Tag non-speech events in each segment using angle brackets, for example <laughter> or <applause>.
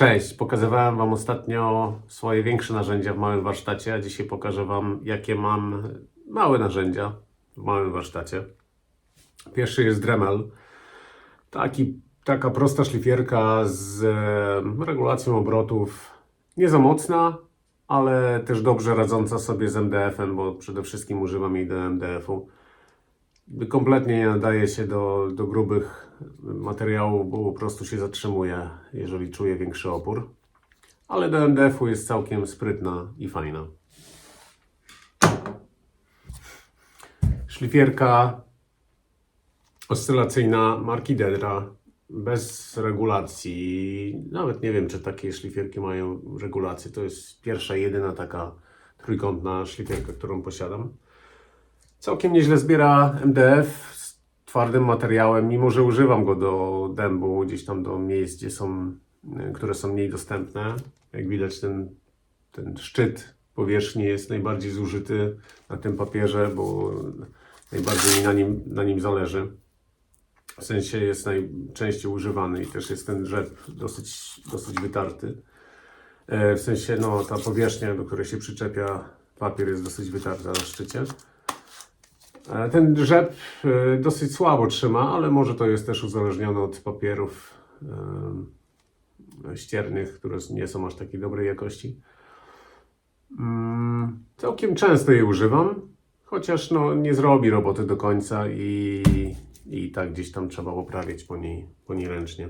Cześć, pokazywałem Wam ostatnio swoje większe narzędzia w małym warsztacie, a dzisiaj pokażę Wam, jakie mam małe narzędzia w małym warsztacie. Pierwszy jest Dremel. Taki, taka prosta szlifierka z regulacją obrotów. Nie za mocna, ale też dobrze radząca sobie z MDF-em, bo przede wszystkim używam jej do MDF-u. Kompletnie nie nadaje się do, do grubych materiałów, bo po prostu się zatrzymuje, jeżeli czuje większy opór. Ale do MDF-u jest całkiem sprytna i fajna. Szlifierka oscylacyjna marki Dedra bez regulacji. Nawet nie wiem, czy takie szlifierki mają regulację. To jest pierwsza, jedyna taka trójkątna szlifierka, którą posiadam. Całkiem nieźle zbiera MDF z twardym materiałem, mimo że używam go do dębu, gdzieś tam do miejsc, gdzie są, y, które są mniej dostępne. Jak widać, ten, ten szczyt powierzchni jest najbardziej zużyty na tym papierze, bo najbardziej mi na nim, na nim zależy. W sensie jest najczęściej używany i też jest ten rzep dosyć, dosyć wytarty. E, W sensie, no, ta powierzchnia, do której się przyczepia papier jest dosyć wytarta na szczycie. E, Ten rzep e, dosyć słabo trzyma, ale może to jest też uzależnione od papierów e, ściernych, które nie są aż takiej dobrej jakości. Mm, Całkiem często je używam, chociaż no, nie zrobi roboty do końca i, i tak gdzieś tam trzeba poprawiać po niej, po niej ręcznie.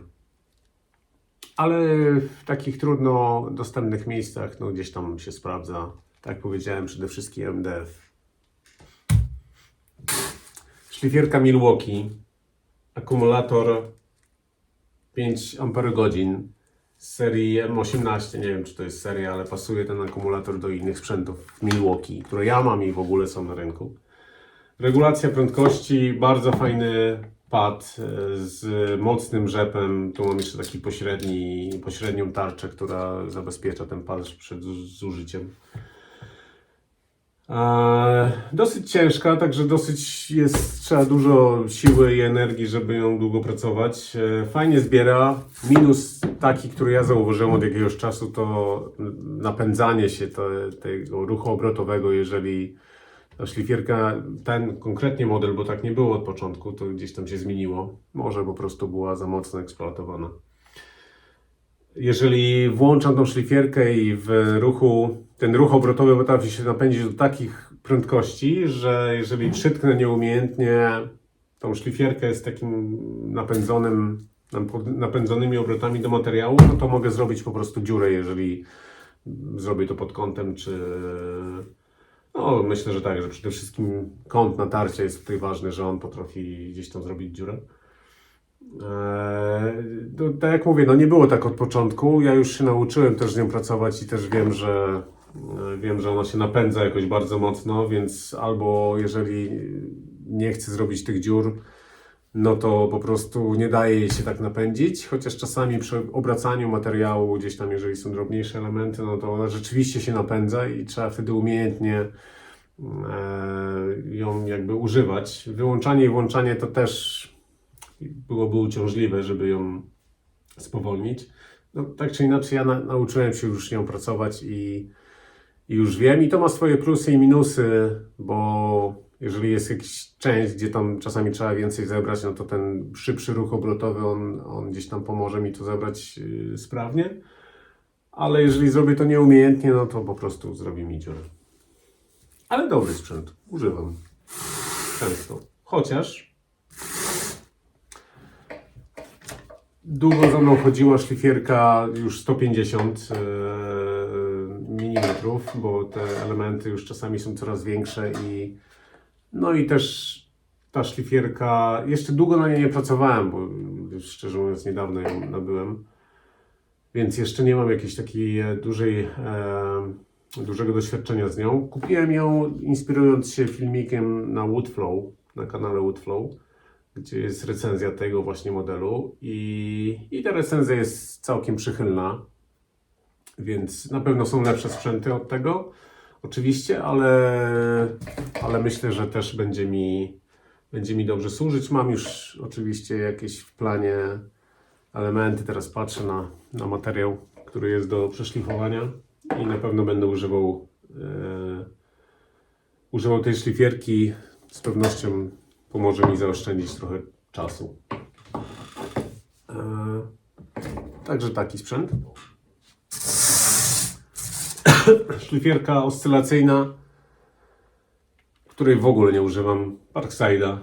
Ale w takich trudno dostępnych miejscach, no gdzieś tam się sprawdza, tak jak powiedziałem, przede wszystkim MDF. Szlifierka Milwaukee, akumulator 5 Ah z serii M18. Nie wiem, czy to jest seria, ale pasuje ten akumulator do innych sprzętów Milwaukee, które ja mam i w ogóle są na rynku. Regulacja prędkości, bardzo fajny pad e, z mocnym rzepem. Tu mam jeszcze taki pośredni, pośrednią tarczę, która zabezpiecza ten pad przed zużyciem. Dosyć ciężka, także dosyć jest, trzeba dużo siły i energii, żeby ją długo pracować. Eee, Fajnie zbiera. Minus taki, który ja zauważyłem od jakiegoś czasu, to napędzanie się te, tego ruchu obrotowego, jeżeli ta szlifierka, ten konkretnie model, bo tak nie było od początku, to gdzieś tam się zmieniło. Może po prostu była za mocno eksploatowana. Jeżeli włączam tą szlifierkę i w ruchu, ten ruch obrotowy potrafi się napędzić do takich prędkości, że jeżeli przytknę nieumiejętnie tą szlifierkę z takim napędzonym, nap- napędzonymi obrotami do materiału, no to mogę zrobić po prostu dziurę, jeżeli zrobię to pod kątem, czy... No, myślę, że tak, że przede wszystkim kąt natarcia jest tutaj ważny, że on potrafi gdzieś tam zrobić dziurę. Eee, no, tak jak mówię, no nie było tak od początku. Ja już się nauczyłem też z nią pracować i też wiem, że e, wiem, że ona się napędza jakoś bardzo mocno, więc albo jeżeli nie chcę zrobić tych dziur, no to po prostu nie daje jej się tak napędzić, chociaż czasami przy obracaniu materiału, gdzieś tam jeżeli są drobniejsze elementy, no to ona rzeczywiście się napędza i trzeba wtedy umiejętnie e, ją jakby używać. Wyłączanie i włączanie to też byłoby uciążliwe, żeby ją spowolnić. No, tak czy inaczej, ja na, nauczyłem się już nią pracować i, i już wiem. I to ma swoje plusy i minusy, bo jeżeli jest jakaś część, gdzie tam czasami trzeba więcej zebrać, no to ten szybszy ruch obrotowy, on, on gdzieś tam pomoże mi to zebrać yy, sprawnie. Ale jeżeli zrobię to nieumiejętnie, no to po prostu zrobi mi dziurę. Ale dobry sprzęt, używam często. Chociaż Długo za mną chodziła szlifierka już 150 mm, bo te elementy już czasami są coraz większe i no i też ta szlifierka, jeszcze długo na niej nie pracowałem, bo szczerze mówiąc niedawno ją nabyłem, więc jeszcze nie mam jakiejś takiej e, dużej, e, dużego doświadczenia z nią. Kupiłem ją inspirując się filmikiem na Woodflow, na kanale Woodflow gdzie jest recenzja tego właśnie modelu i, i ta recenzja jest całkiem przychylna, więc na pewno są lepsze sprzęty od tego, oczywiście, ale, ale myślę, że też będzie mi, będzie mi dobrze służyć. Mam już oczywiście jakieś w planie elementy, teraz patrzę na, na materiał, który jest do przeszlifowania i na pewno będę używał, e, używał tej szlifierki. Z pewnością pomoże mi zaoszczędzić trochę czasu. E, także taki sprzęt. <coughs> Szlifierka oscylacyjna, której w ogóle nie używam. Parkside'a.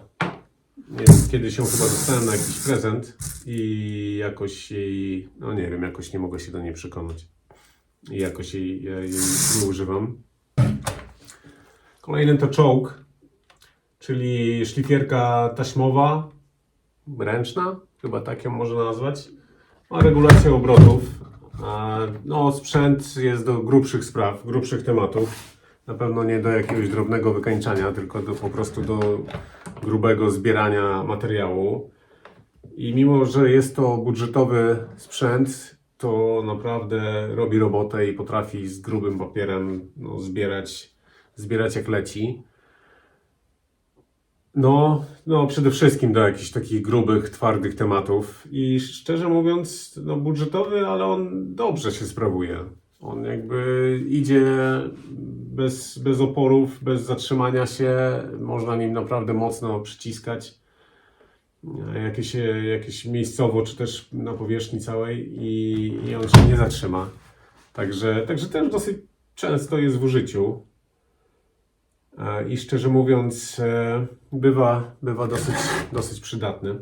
Kiedyś ją chyba dostałem na jakiś prezent i jakoś jej, no nie wiem, jakoś nie mogę się do niej przekonać. I jakoś jej, ja jej nie używam. Kolejny to czołg, czyli szlifierka taśmowa, ręczna, chyba tak ją można nazwać. Ma regulację obrotów. No, sprzęt jest do grubszych spraw, grubszych tematów. Na pewno nie do jakiegoś drobnego wykańczania, tylko do, po prostu do grubego zbierania materiału. I mimo, że jest to budżetowy sprzęt, to naprawdę robi robotę i potrafi z grubym papierem no, zbierać, zbierać jak leci. No, no, przede wszystkim do jakichś takich grubych, twardych tematów. I szczerze mówiąc, no, budżetowy, ale on dobrze się sprawuje. On jakby idzie bez, bez oporów, bez zatrzymania się. Można nim naprawdę mocno przyciskać jakieś, jakieś miejscowo, czy też na powierzchni całej i, i on się nie zatrzyma. Także, także też dosyć często jest w użyciu. E, I szczerze mówiąc, e, bywa, bywa dosyć, dosyć przydatny.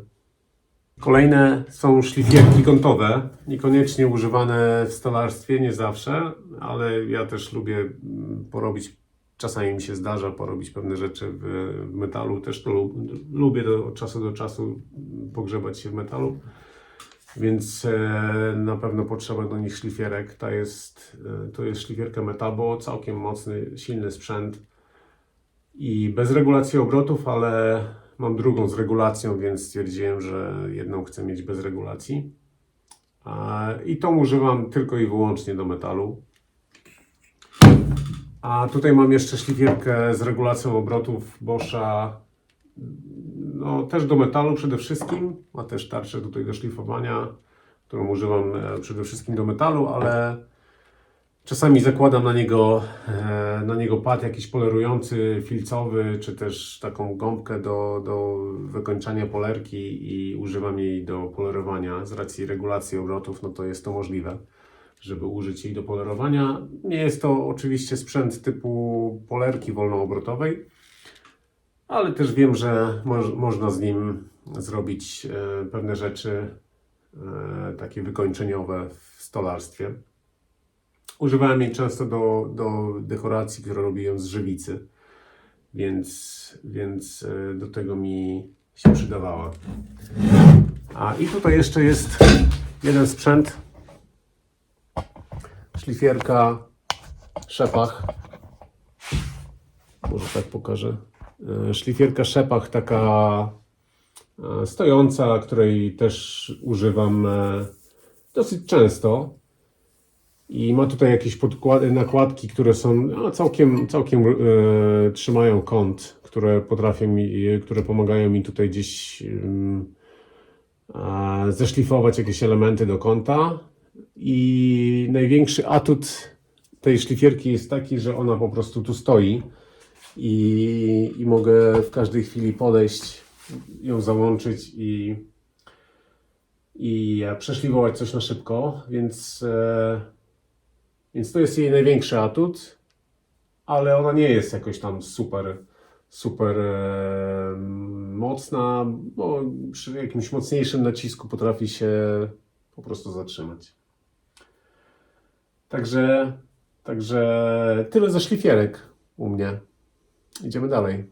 Kolejne są szlifierki kątowe, niekoniecznie używane w stolarstwie, nie zawsze, ale ja też lubię mm, porobić, czasami mi się zdarza porobić pewne rzeczy w, w metalu, też to lub, lubię do, od czasu do czasu pogrzebać się w metalu, więc e, na pewno potrzeba do nich szlifierek. Ta jest, to jest szlifierka Metabo, całkiem mocny, silny sprzęt i bez regulacji obrotów, ale mam drugą z regulacją, więc stwierdziłem, że jedną chcę mieć bez regulacji. I tą używam tylko i wyłącznie do metalu. A tutaj mam jeszcze szlifierkę z regulacją obrotów Boscha, no też do metalu przede wszystkim. Ma też tarczę tutaj do szlifowania, którą używam e, przede wszystkim do metalu, ale Czasami zakładam na niego, e, na niego pad jakiś polerujący, filcowy, czy też taką gąbkę do, do wykończania polerki i używam jej do polerowania. Z racji regulacji obrotów, no to jest to możliwe, żeby użyć jej do polerowania. Nie jest to oczywiście sprzęt typu polerki wolnoobrotowej, ale też wiem, że moż, można z nim zrobić e, pewne rzeczy e, takie wykończeniowe w stolarstwie. Używałem jej często do, do dekoracji, które robiłem z żywicy, więc, więc e, do tego mi się przydawała. A i tutaj jeszcze jest jeden sprzęt. Szlifierka Szepach. Może tak pokażę. E, Szlifierka Szepach, taka e, stojąca, której też używam dosyć często. I ma tutaj jakieś nakładki, które są no, całkiem, całkiem e, trzymają kąt, które potrafią mi, które pomagają mi tutaj gdzieś e, zeszlifować jakieś elementy do kąta. I największy atut tej szlifierki jest taki, że ona po prostu tu stoi i, i mogę w każdej chwili podejść, ją załączyć i, i przeszlifować coś na szybko, więc e, więc to jest jej największy atut, ale ona nie jest jakoś tam super, super e, mocna, bo przy jakimś mocniejszym nacisku potrafi się po prostu zatrzymać. Także, także tyle ze szlifierek u mnie. Idziemy dalej.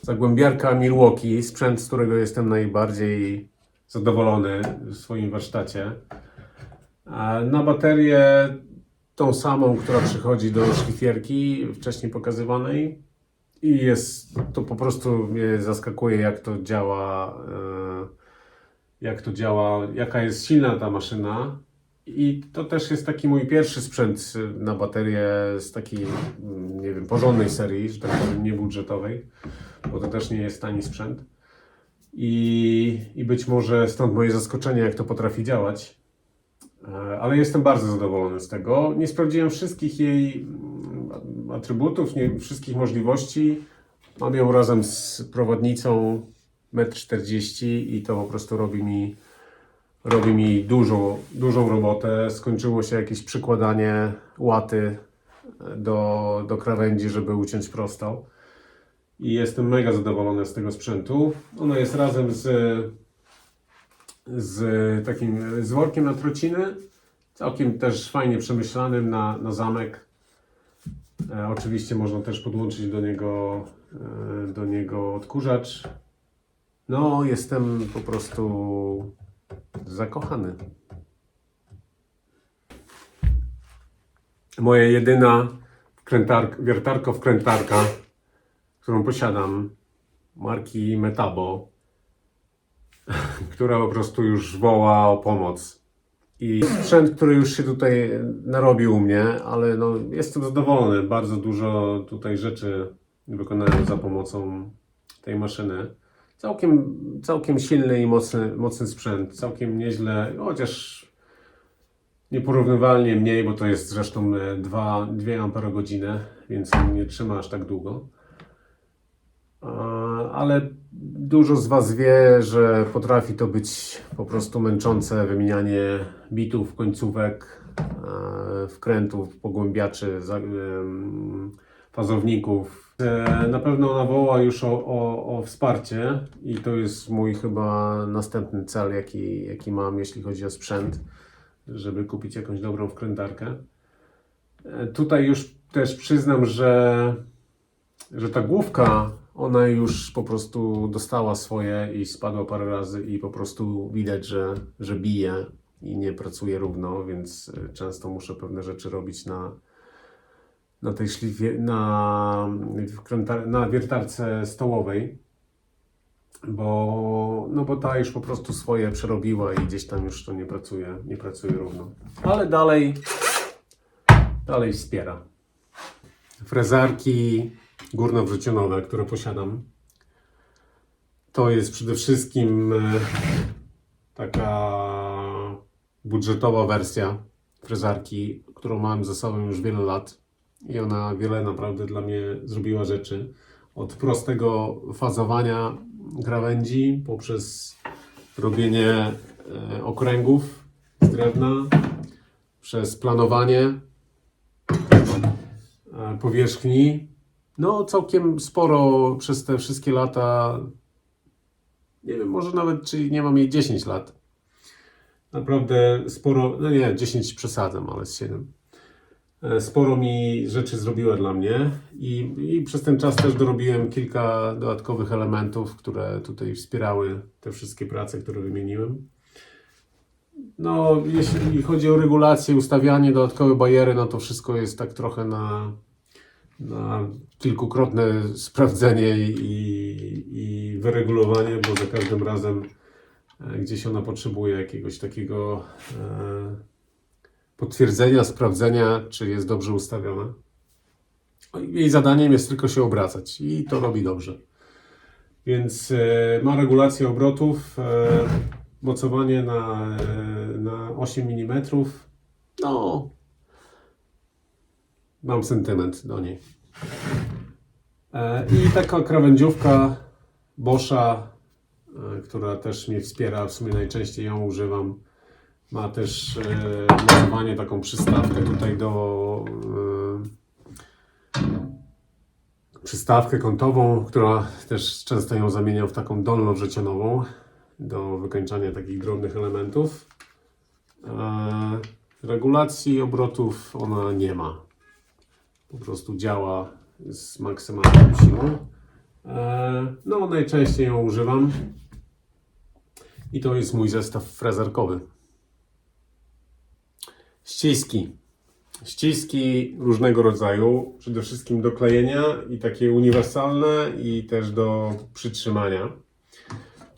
Zagłębiarka Milwaukee, sprzęt, z którego jestem najbardziej zadowolony w swoim warsztacie. Na baterię tą samą, która przychodzi do szlifierki wcześniej pokazywanej i jest, to po prostu mnie zaskakuje jak to działa, e, jak to działa, jaka jest silna ta maszyna i to też jest taki mój pierwszy sprzęt na baterię z takiej, nie wiem, porządnej serii, że tak powiem, niebudżetowej, bo to też nie jest tani sprzęt. I, I być może stąd moje zaskoczenie, jak to potrafi działać. E, Ale jestem bardzo zadowolony z tego. Nie sprawdziłem wszystkich jej mm, atrybutów, nie, wszystkich możliwości. Mam ją razem z prowadnicą 1,40 m i to po prostu robi mi, robi mi dużo, dużą robotę. Skończyło się jakieś przykładanie łaty do, do krawędzi, żeby uciąć prostał. I jestem mega zadowolony z tego sprzętu. Ona jest razem z, z takim z workiem na trociny. Całkiem też fajnie przemyślanym na, na zamek. E, oczywiście można też podłączyć do niego, e, do niego odkurzacz. No, jestem po prostu zakochany. Moja jedyna wkrętar- wiertarko wkrętarka, którą posiadam, marki Metabo, <laughs> która po prostu już woła o pomoc. I sprzęt, który już się tutaj narobił u mnie, ale no, jestem zadowolony. Bardzo dużo tutaj rzeczy wykonałem za pomocą tej maszyny. Całkiem, całkiem silny i mocny, mocny sprzęt, całkiem nieźle, chociaż nieporównywalnie mniej, bo to jest zresztą e, 2, 2 Ah, więc nie trzyma aż tak długo. Ale dużo z Was wie, że potrafi to być po prostu męczące wymienianie bitów, końcówek, e, wkrętów, pogłębiaczy, fazowników. E, Na pewno ona woła już o, o, o wsparcie i to jest mój chyba następny cel, jaki, jaki mam, jeśli chodzi o sprzęt, żeby kupić jakąś dobrą wkrętarkę. E, Tutaj już też przyznam, że że ta główka, ona już po prostu dostała swoje i spadła parę razy i po prostu widać, że, że bije i nie pracuje równo, więc e, często muszę pewne rzeczy robić na, na tej szlifie, na, na wiertarce stołowej, bo, no bo ta już po prostu swoje przerobiła i gdzieś tam już to nie pracuje, nie pracuje równo. Ale dalej, dalej wspiera frezarki górnowrzecionowe, które posiadam. To jest przede wszystkim e, taka budżetowa wersja frezarki, którą mam ze sobą już wiele lat i ona wiele naprawdę dla mnie zrobiła rzeczy. Od prostego fazowania krawędzi poprzez robienie e, okręgów z drewna, przez planowanie e, powierzchni. No, całkiem sporo przez te wszystkie lata. Nie wiem, może nawet, czy nie mam jej 10 lat. Naprawdę sporo, no nie, 10 przesadzam, ale z 7. E, Sporo mi rzeczy zrobiła dla mnie i, i przez ten czas też dorobiłem kilka dodatkowych elementów, które tutaj wspierały te wszystkie prace, które wymieniłem. No, jeśli chodzi o regulację, ustawianie, dodatkowe bariery, no to wszystko jest tak trochę na, na kilkukrotne sprawdzenie i, i wyregulowanie, bo za każdym razem e, gdzieś ona potrzebuje jakiegoś takiego e, potwierdzenia, sprawdzenia, czy jest dobrze ustawiona. No Jej zadaniem jest tylko się obracać i to robi dobrze. Więc e, ma regulację obrotów, mocowanie na, na 8 mm. No, mam sentyment do niej. E, I taka krawędziówka Boscha, e, która też mnie wspiera, w sumie najczęściej ją używam. Ma też e, mocowanie, taką przystawkę tutaj do e, przystawkę kątową, która też często ją zamieniam w taką dolnowrzecionową do wykończania takich drobnych elementów. E, regulacji obrotów ona nie ma. Po prostu działa z maksymalną siłą. E, no, najczęściej ją używam. I to jest mój zestaw frezarkowy. Ściski. Ściski różnego rodzaju, przede wszystkim do klejenia i takie uniwersalne i też do przytrzymania.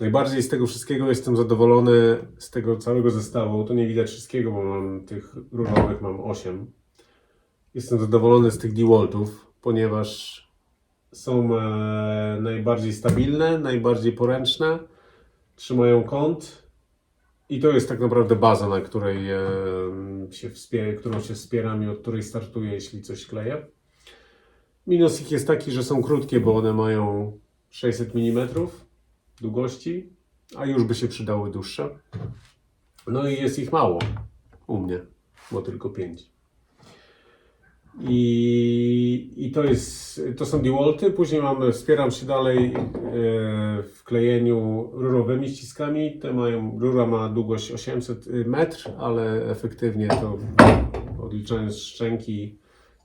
Najbardziej z tego wszystkiego jestem zadowolony z tego całego zestawu. To nie widać wszystkiego, bo mam tych różowych mam 8. Jestem zadowolony z tych DeWaltów, ponieważ są e, najbardziej stabilne, najbardziej poręczne, trzymają kąt I to jest tak naprawdę baza, na której e, się którą się wspieram i od której startuję, jeśli coś kleję. Minus ich jest taki, że są krótkie, bo one mają 600 mm długości, a już by się przydały dłuższe. No i jest ich mało u mnie, bo tylko 5. I, I to jest, to są DeWalty. Później mamy, wspieram się dalej e, w klejeniu rurowymi ściskami. Te mają, rura ma długość 800 metr, ale efektywnie to odliczając szczęki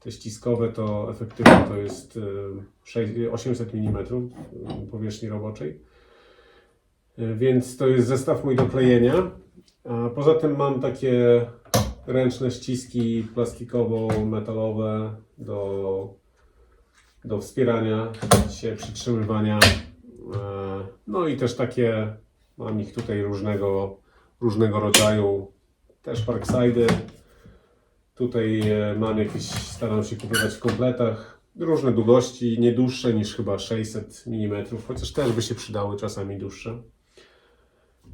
te ściskowe, to efektywnie to jest e, sześć- 800 mm powierzchni roboczej. E, Więc to jest zestaw mój do klejenia. Poza tym mam takie ręczne ściski plastikowo-metalowe do, do wspierania się, przytrzymywania. E, No i też takie, mam ich tutaj różnego, różnego rodzaju, też Parkside'y. Tutaj e, mam jakieś, staram się kupować w kompletach. Różne długości, nie dłuższe niż chyba 600 mm, chociaż też by się przydały czasami dłuższe.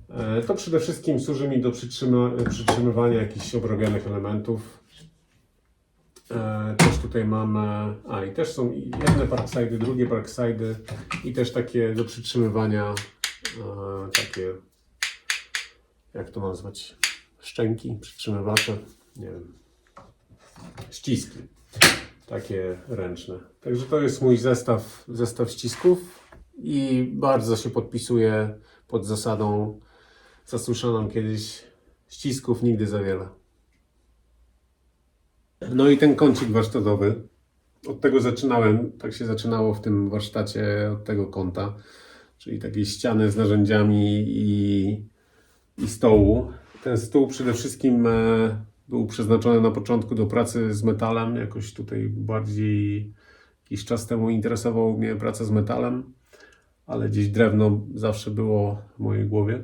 E, To przede wszystkim służy mi do przytrzyma, przytrzymywania jakichś obrobionych elementów. E, Też tutaj mam, e, a i też są jedne parksidy, drugie parksidy i też takie do przytrzymywania, e, takie, jak to nazwać, szczęki, przytrzymywacze, nie wiem, ściski, takie ręczne. Także to jest mój zestaw, zestaw ścisków i bardzo się podpisuję pod zasadą zasłyszaną kiedyś ścisków nigdy za wiele. No i ten kącik warsztatowy. Od tego zaczynałem, tak się zaczynało w tym warsztacie, od tego kąta, czyli takiej ściany z narzędziami i, i stołu. Ten stół przede wszystkim e, był przeznaczony na początku do pracy z metalem. Jakoś tutaj bardziej jakiś czas temu interesowało mnie praca z metalem, ale gdzieś drewno zawsze było w mojej głowie.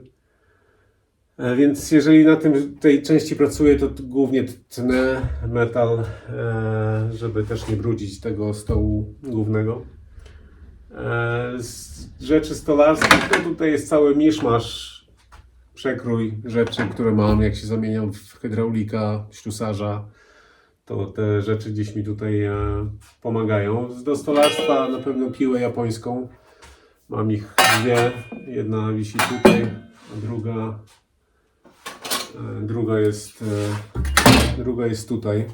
E, Więc jeżeli na tym, tej części pracuję, to głównie tnę metal, e, żeby też nie brudzić tego stołu głównego. E, Z rzeczy stolarskich to tutaj jest cały miszmasz, przekrój rzeczy, które mam, jak się zamieniam w hydraulika, ślusarza, to te rzeczy gdzieś mi tutaj pomagają. Do stolarstwa na pewno piłę japońską. Mam ich dwie. Jedna wisi tutaj, a druga Druga jest, e, druga jest tutaj.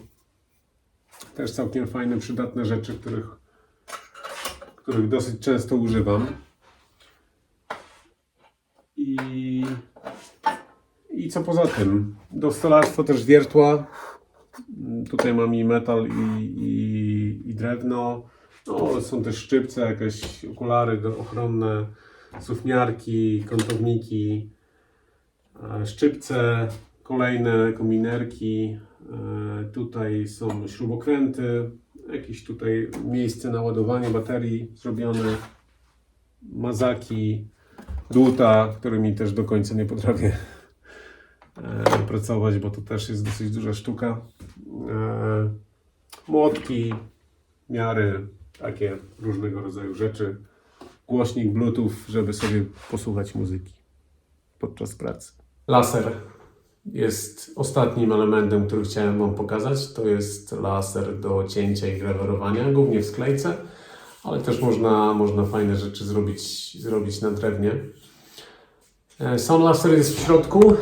Też całkiem fajne, przydatne rzeczy, których, których dosyć często używam. I, I co poza tym? Do stolarstwa też wiertła. Tutaj mam i metal, i, i, i drewno. No, są też szczypce, jakieś okulary ochronne, sufmiarki, kątowniki e, szczypce, kolejne kominerki, e, tutaj są śrubokręty, jakieś tutaj miejsce na ładowanie baterii zrobione, mazaki, dłuta, którymi też do końca nie potrafię e, pracować, bo to też jest dosyć duża sztuka. E, Młotki, miary, takie różnego rodzaju rzeczy. Głośnik Bluetooth, żeby sobie posłuchać muzyki podczas pracy. Laser jest ostatnim elementem, który chciałem Wam pokazać. To jest laser do cięcia i grawerowania, głównie w sklejce, ale też można, można fajne rzeczy zrobić, zrobić na drewnie. E, Sam laser jest w środku.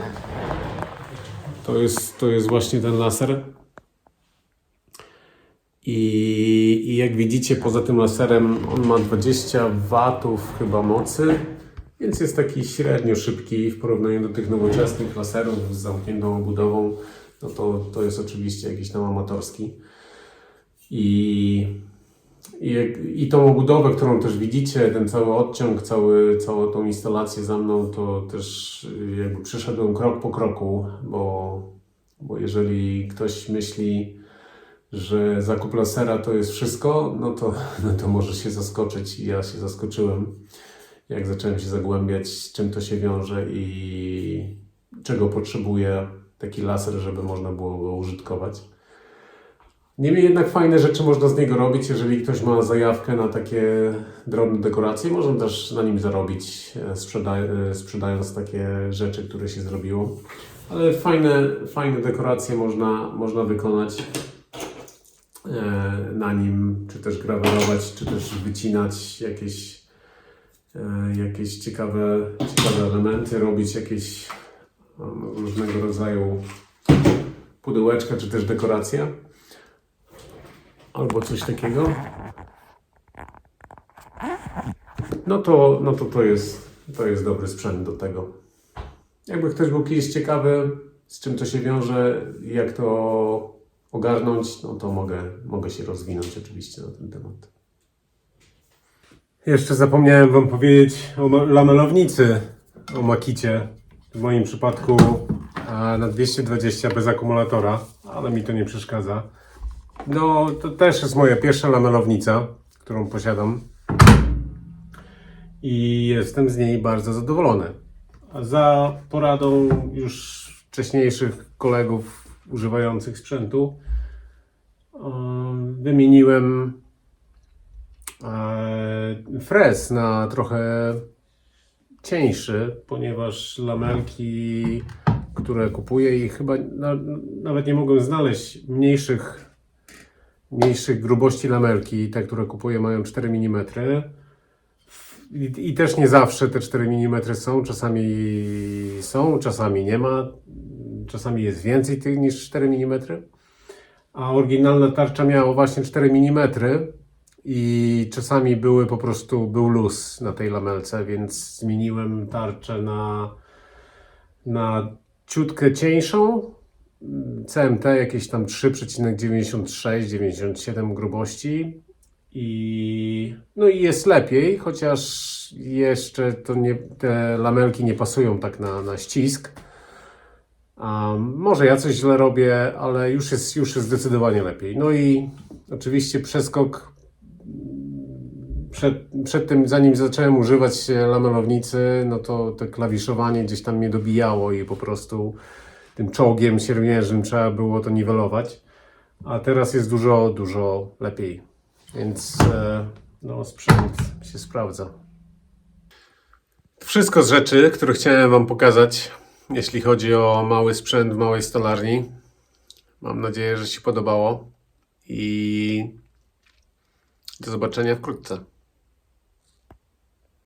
To jest, to jest właśnie ten laser. I, I jak widzicie, poza tym laserem on ma 20 watów chyba mocy, więc jest taki średnio szybki w porównaniu do tych nowoczesnych laserów z zamkniętą obudową. No to, to jest oczywiście jakiś tam amatorski. I, i, I tą obudowę, którą też widzicie, ten cały odciąg, cały, całą tą instalację za mną, to też y, jakby przyszedłem krok po kroku, bo, bo jeżeli ktoś myśli, że zakup lasera to jest wszystko, no to, no to może się zaskoczyć i ja się zaskoczyłem, jak zacząłem się zagłębiać, z czym to się wiąże i czego potrzebuje taki laser, żeby można było go użytkować. Niemniej jednak fajne rzeczy można z niego robić, jeżeli ktoś ma zajawkę na takie drobne dekoracje. Można też na nim zarobić, e, e, sprzedając takie rzeczy, które się zrobiło. Ale fajne, fajne dekoracje można, można wykonać e, na nim, czy też grawerować, czy też wycinać jakieś, jakieś ciekawe, ciekawe elementy, robić jakieś um, różnego rodzaju pudełeczka, czy też dekoracje albo coś takiego, no to, no to, to, jest, to jest dobry sprzęt do tego. Jakby ktoś był kiedyś ciekawy, z czym to się wiąże, jak to ogarnąć, no to mogę, mogę się rozwinąć oczywiście na ten temat. Jeszcze zapomniałem Wam powiedzieć o lamelownicy, o Makicie. W moim przypadku na 220 bez akumulatora, ale mi to nie przeszkadza. No, to też jest moja pierwsza lamelownica, którą posiadam. I jestem z niej bardzo zadowolony. Za poradą już wcześniejszych kolegów używających sprzętu em, wymieniłem frez na trochę cieńszy, ponieważ lamelki, które kupuję i chyba na, nawet nie mogłem znaleźć mniejszych mniejszych grubości lamelki, te, które kupuję, mają 4 mm. I, I też nie zawsze te 4 mm są, czasami są, czasami nie ma, czasami jest więcej tych niż 4 mm. A oryginalna tarcza miała właśnie 4 mm i czasami były po prostu, był luz na tej lamelce, więc zmieniłem tarczę na, na ciutkę cieńszą, CMT jakieś tam 3,96-97 grubości i no i jest lepiej, chociaż jeszcze to nie, te lamelki nie pasują tak na, na ścisk. Um, może ja coś źle robię, ale już jest, już jest zdecydowanie lepiej. No i oczywiście przeskok przed, przed tym, zanim zacząłem używać lamelownicy, no to to klawiszowanie gdzieś tam mnie dobijało i po prostu tym czołgiem siermiężnym trzeba było to niwelować. A teraz jest dużo, dużo lepiej. Więc e, no, sprzęt się sprawdza. Wszystko z rzeczy, które chciałem Wam pokazać, jeśli chodzi o mały sprzęt w małej stolarni. Mam nadzieję, że się podobało i do zobaczenia wkrótce.